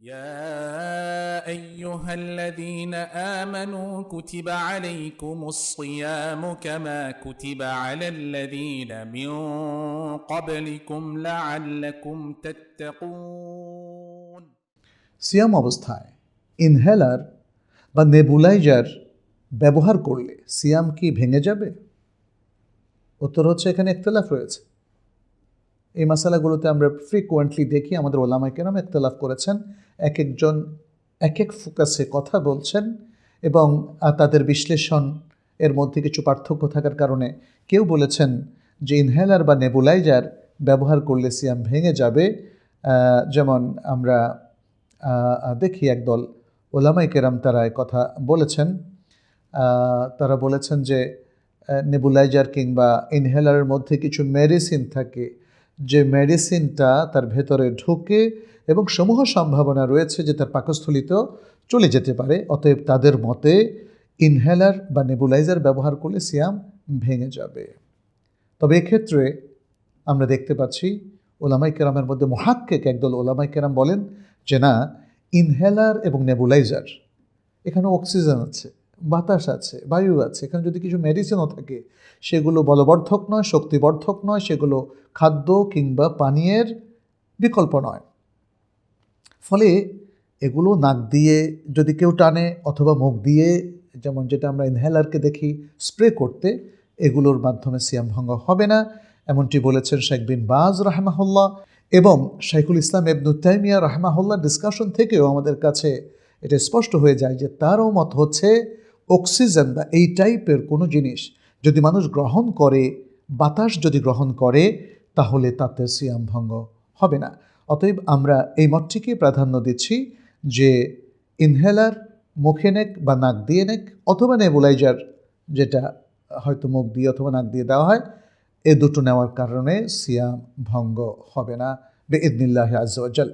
يا ايها الذين امنوا كتب عليكم الصيام كما كتب على الذين من قبلكم لعلكم تتقون সিয়াম অবস্থায় ইনহেলার বা নেবুলাইজার ব্যবহার করলে সিয়াম কি ভেঙে যাবে উত্তর হচ্ছে এখানে একতলাফ রয়েছে এই মশালাগুলোতে আমরা ফ্রিকুয়েন্টলি দেখি আমাদের ওলামাই কেরাম একতলাফ করেছেন এক একজন এক এক ফোকাসে কথা বলছেন এবং তাদের বিশ্লেষণ এর মধ্যে কিছু পার্থক্য থাকার কারণে কেউ বলেছেন যে ইনহেলার বা নেবুলাইজার ব্যবহার করলে সিয়াম ভেঙে যাবে। যেমন আমরা দেখি একদল ওলামাই কেরাম তারা কথা বলেছেন। তারা বলেছেন যে নেবুলাইজার কিংবা ইনহেলারের মধ্যে কিছু মেডিসিন থাকে যে মেডিসিনটা তার ভেতরে ঢুকে এবং সমূহ সম্ভাবনা রয়েছে যে তার পাকস্থলিতেও চলে যেতে পারে, অতএব তাদের মতে ইনহেলার বা নেবুলাইজার ব্যবহার করলে সিয়াম ভেঙে যাবে। তবে এক্ষেত্রে আমরা দেখতে পাচ্ছি ওলামাই কেরামের মধ্যে মহাক্কেক একদল ওলামাই কেরাম বলেন যে, না ইনহেলার এবং নেবুলাইজার এখানে অক্সিজেন আছে। বাতাস আছে, বায়ু আছে, এখানে যদি কিছু মেডিসিনও থাকে, সেগুলো বলবর্ধক নয়, শক্তিবর্ধক নয়, সেগুলো খাদ্য কিংবা পানীয়ের বিকল্প নয়। ফলে এগুলো নাক দিয়ে যদি কেউ টানে অথবা মুখ দিয়ে, যেমন যেটা আমরা ইনহেলারকে দেখি স্প্রে করতে, এগুলোর মাধ্যমে সিয়াম ভঙ্গ হবে না। এমনটি বলেছেন শেখ বিন বাজ রাহমাহুল্লাহ এবং শাইখুল ইসলাম এবনু তাইমিয়া রাহমাহুল্লাহ। ডিসকাশন থেকেও আমাদের কাছে এটা স্পষ্ট হয়ে যায় যে তারও মত হচ্ছে অক্সিজেন বা এই টাইপের কোনো জিনিস যদি মানুষ গ্রহণ করে, বাতাস যদি গ্রহণ করে, তাহলে তাতে সিয়াম ভঙ্গ হবে না। অতএব আমরা এই মতটিকে প্রাধান্য দিচ্ছি যে ইনহেলার মুখে নেক বা নাক দিয়ে নেক অথবা নেবুলাইজার যেটা হয়তো মুখ দিয়ে অথবা নাক দিয়ে দেওয়া হয়, এ দুটো নেওয়ার কারণে সিয়াম ভঙ্গ হবে না। বে ইদনিল্লাহ আজ্জাল